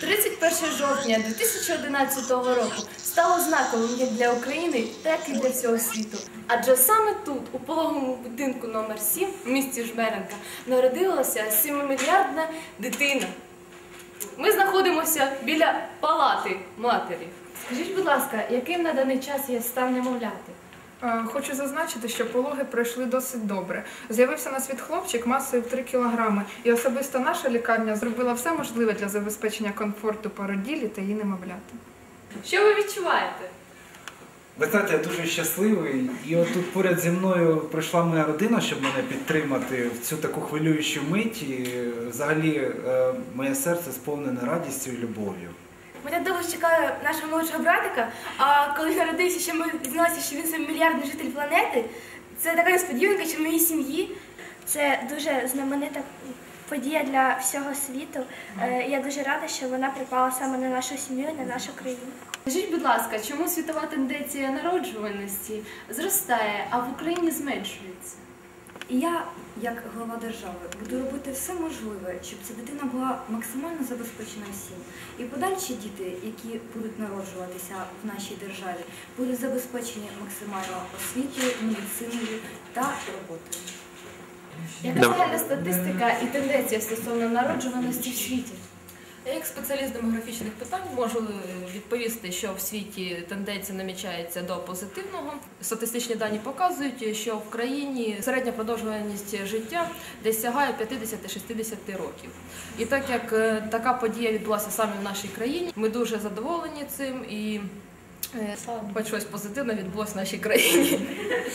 31 жовтня 2011 року стало знаковим як для України, так і для всього світу. Адже саме тут, у пологовому будинку номер 7 в місті Жмеренка, народилася 7-мільярдна дитина. Ми знаходимося біля палати матері. Скажіть, будь ласка, яким на даний час є стан немовляти? Е, Хочу зазначити, що пологи пройшли досить добре. З'явився на світ хлопчик масою в 3 кілограми, і особисто наша лікарня зробила все можливе для забезпечення комфорту породілі та її немовляти. Що ви відчуваєте? Ви знаєте, я дуже щасливий. І от тут поряд зі мною прийшла моя родина, щоб мене підтримати в цю таку хвилюючу мить. І взагалі е, моє серце сповнене радістю і любов'ю. Ми так довго чекали нашого молодшого братика, а коли народився, що ми дізналися, що він саме мільярдний житель планети, це така несподіванка, що в моїй сім'ї це дуже знаменита подія для всього світу. Е, Я дуже рада, що вона припала саме на нашу сім'ю і на нашу країну. Скажіть, будь ласка, чому світова тенденція народжуваності зростає, а в Україні зменшується? І я, як глава держави, буду робити все можливе, щоб ця дитина була максимально забезпечена всім. І подальші діти, які будуть народжуватися в нашій державі, будуть забезпечені максимально освітою, медициною та роботою. Яка загальна статистика і тенденція стосовно народжуваності в світі? Я як спеціаліст демографічних питань можу е, відповісти, що в світі тенденція намічається до позитивного. Статистичні дані показують, що в країні середня продовжуваність життя десь сягає 50-60 років. І так як е, така подія відбулася саме в нашій країні, ми дуже задоволені цим і е, хоч щось позитивне відбулося в нашій країні.